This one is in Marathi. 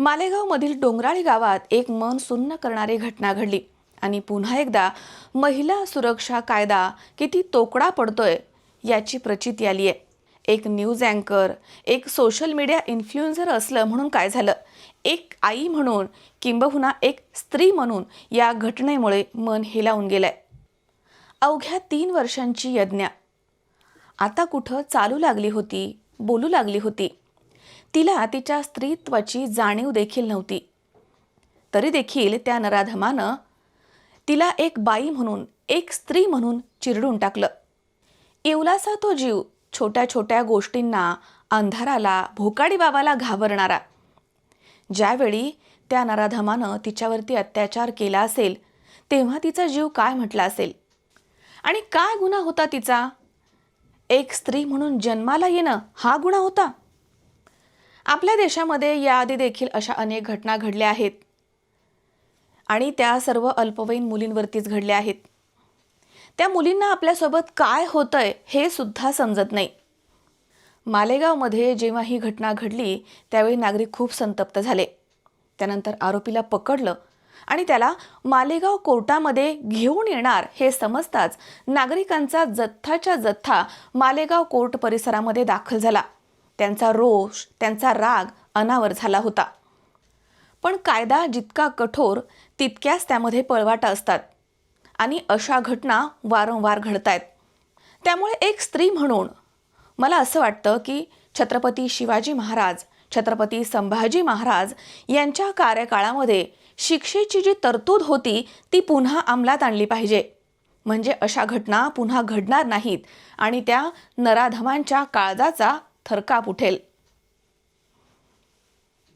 मालेगावमधील डोंगराळी गावात एक मन सुन्न करणारी घटना घडली. आणि पुन्हा एकदा महिला सुरक्षा कायदा किती तोकडा पडतोय याची प्रचिती आली आहे. एक न्यूज अँकर एक सोशल मीडिया इन्फ्लुएन्झर असलं म्हणून काय झालं? एक आई म्हणून किंबहुना एक स्त्री म्हणून या घटनेमुळे मन हेलावून गेलंय. अवघ्या तीन वर्षांची यज्ञा. आता कुठं चालू लागली होती बोलू लागली होती. तिला तिच्या स्त्रीत्वाची जाणीव देखील नव्हती. तरी देखील त्या नराधमानं तिला एक बाई म्हणून एक स्त्री म्हणून चिरडून टाकलं. इवलासा तो जीव छोट्या छोट्या गोष्टींना अंधाराला भोकाडी बाबाला घाबरणारा. ज्यावेळी त्या नराधमानं तिच्यावरती अत्याचार केला असेल तेव्हा तिचा जीव काय म्हटला असेल? आणि काय गुन्हा होता तिचा? एक स्त्री म्हणून जन्माला येणं हा गुन्हा होता? आपल्या देशामध्ये याआधी देखील अशा अनेक घटना घडल्या आहेत. आणि त्या सर्व अल्पवयीन मुलींवरतीच घडल्या आहेत. त्या मुलींना आपल्यासोबत काय होतंय हे सुद्धा समजत नाही. मालेगावमध्ये जेव्हा ही घटना घडली त्यावेळी नागरिक खूप संतप्त झाले. त्यानंतर आरोपीला पकडलं आणि त्याला मालेगाव कोर्टामध्ये घेऊन येणार हे समजताच नागरिकांचा जथ्थाच्या जथ्था मालेगाव कोर्ट परिसरामध्ये दाखल झाला. त्यांचा रोष त्यांचा राग अनावर झाला होता. पण कायदा जितका कठोर तितक्याच त्यामध्ये पळवाटा असतात. आणि अशा घटना वारंवार घडत आहेत त्यामुळे एक स्त्री म्हणून मला असं वाटतं की छत्रपती शिवाजी महाराज छत्रपती संभाजी महाराज यांच्या कार्यकाळामध्ये शिक्षेची जी तरतूद होती ती पुन्हा अंमलात आणली पाहिजे. म्हणजे अशा घटना पुन्हा घडणार नाहीत आणि त्या नराधमांच्या काळजाचा थरकाप उठेल.